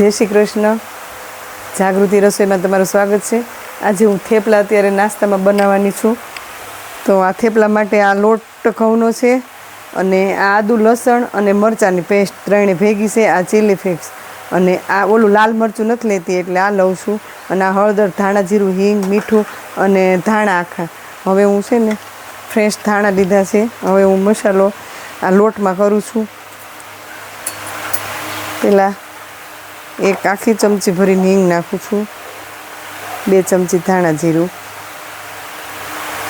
જય શ્રી કૃષ્ણ. જાગૃતિ રસોઈમાં તમારું સ્વાગત છે. આજે હું થેપલા અત્યારે નાસ્તામાં બનાવવાની છું. તો આ થેપલા માટે આ લોટ ઘઉંનો છે અને આ આદુ, લસણ અને મરચાંની પેસ્ટ ત્રણે ભેગી છે, આ ચીલી ફ્લેક્સ અને આ ઓલું લાલ મરચું નથી લેતી એટલે આ લઉં છું. અને આ હળદર, ધાણા, જીરું, હિંગ, મીઠું અને ધાણા આખા. હવે હું છે ને ફ્રેશ ધાણા લીધા છે. હવે હું મસાલો આ લોટમાં કરું છું. પહેલાં એક આખી ચમચી ભરીને હિંગ નાખું છું. બે ચમચી ધાણા જીરું.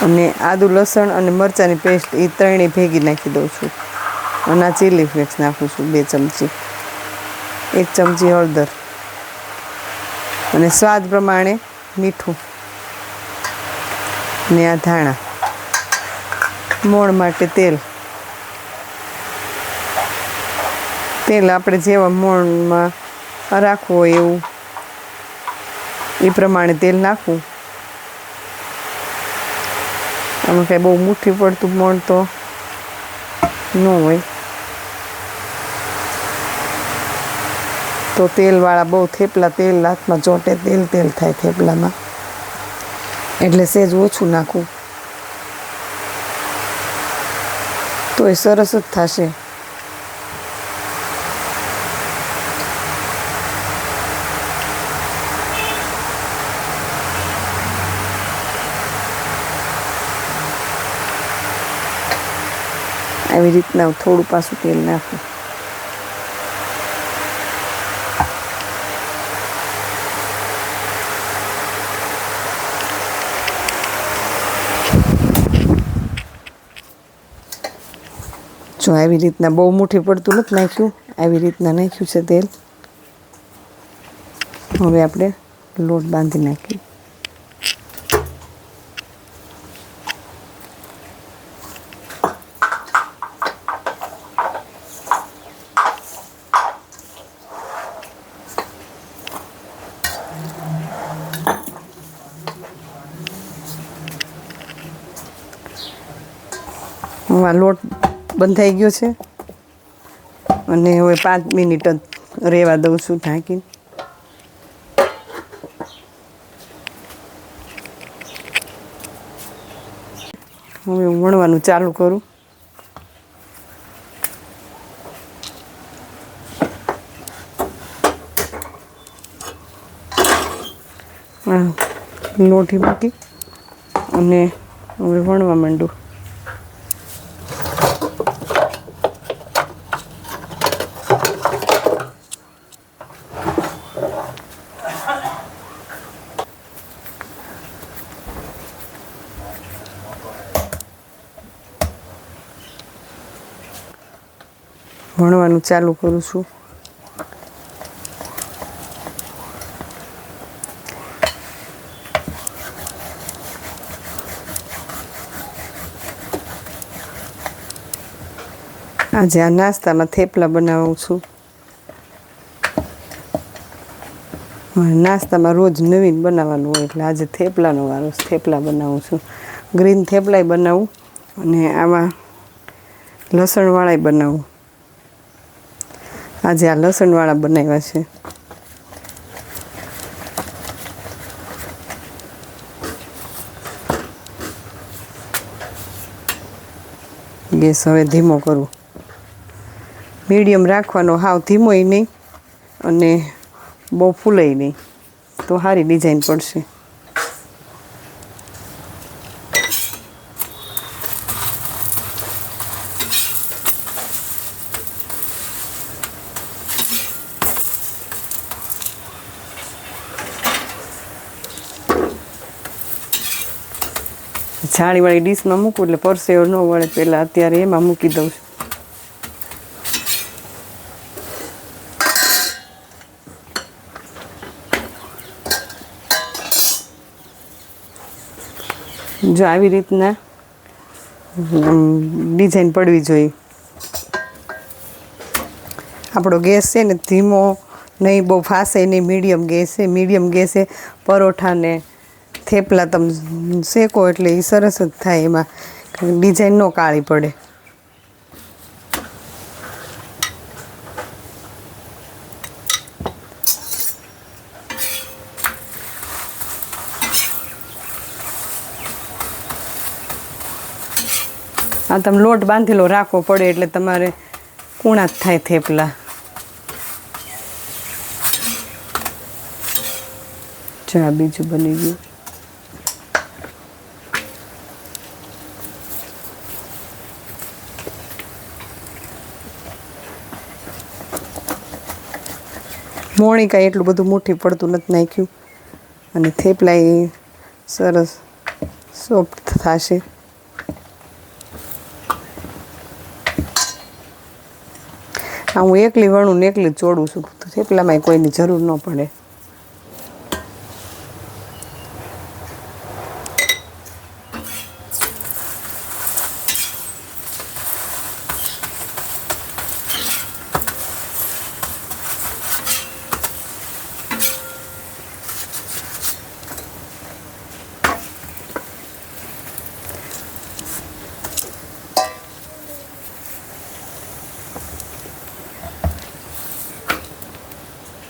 અને આદુ, લસણ અને મરચાંની પેસ્ટ એ ત્રણેય ભેગી નાખી દઉં છું. અને આ ચીલી ફ્લેક્સ નાખું છું બે ચમચી. એક ચમચી હળદર. અને સ્વાદ પ્રમાણે મીઠું. ને આ ધાણા. મોણ માટે તેલ. તેલ આપણે જેવા મોણમાં રાખવું હોય એવું. એ પ્રમાણે તેલ નાખવું. આમાં કાંઈ બહુ મુઠ્ઠી પડતું મોણ તો ન હોય. તો તેલવાળા બહુ થેપલા તેલ, હાથમાં ચોંટે તેલ તેલ થાય થેપલામાં. એટલે સહેજ ઓછું નાખવું. તો એ સરસ જ થશે. આવી રીતના થોડું પાછું તેલ નાખું. જો આવી રીતના બહુ મુઠ્ઠી પડતું નથી નાખ્યું, આવી રીતના નાખ્યું છે તેલ. હવે આપણે લોટ બાંધી નાખીએ. આ લોટ બંધાઈ ગયો છે. અને હવે પાંચ મિનિટ જ રહેવા દઉં છું ઢાંકીને. હવે હું વણવાનું ચાલુ કરું. લોટી મૂકી અને હવે વણવા માંડું. ભણવાનું ચાલુ કરું છું. આજે આ નાસ્તામાં થેપલા બનાવું છું. નાસ્તામાં રોજ નવીન બનાવવાનું હોય એટલે આજે થેપલાનો વારો થેપલા બનાવું છું. ગ્રીન થેપલાય બનાવું અને આમાં લસણવાળાય બનાવું. આજે આ લસણવાળા બનાવ્યા છે. ગેસ હવે ધીમો કરું. મીડિયમ રાખવાનો હાવ ધીમોય નહીં અને બહુ ફૂલાય નહીં. તો સારી ડિઝાઇન પડશે. છાણીવાળી ડીશમાં મૂકું એટલે પરસેવો ન વળે પહેલાં અત્યારે એમાં મૂકી દઉં છું. જો આવી રીતના ડિઝાઇન પડવી જોઈએ. આપણો ગેસ છે ને ધીમો, નહીં બહુ ફાસે નહીં, મીડિયમ ગેસ છે. મીડિયમ ગેસે પરોઠાને થેપલા તમે શેકો એટલે એ સરસ જ થાય એમાં. ડિઝાઇન ન કાળી પડે. આ તમે લોટ બાંધેલો રાખવો પડે એટલે તમારે કૂણા જ થાય થેપલા. ચા બીજું બની ગયું. મોણી કાંઈ એટલું બધું મુઠ્ઠી પડતું નથી નાખ્યું. અને થેપલા એ સરસ સોફ્ટ થશે. હા હું એકલી વણું ને એકલી જ ચોડું છું થેપલામાં કોઈની જરૂર ન પડે.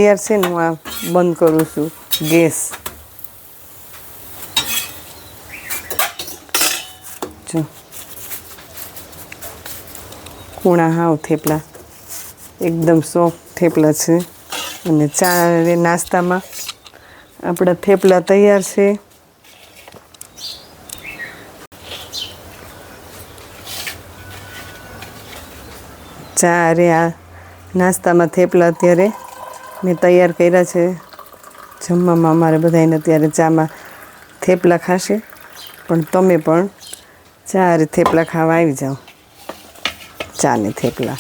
તૈયાર છે ને હું આ બંધ કરું છું. ગેસ. જો. કૂણા હાવ થેપલા. એકદમ સોફ્ટ થેપલા છે. અને ચા નાસ્તામાં આપણા થેપલા તૈયાર છે. ચા રે આ નાસ્તામાં થેપલા અત્યારે મેં તૈયાર કર્યા છે. જમવામાં અમારે બધાને અત્યારે ચામાં થેપલા ખાશે. પણ તમે પણ ચા થેપલા ખાવા આવી જાઓ. ચાને થેપલા.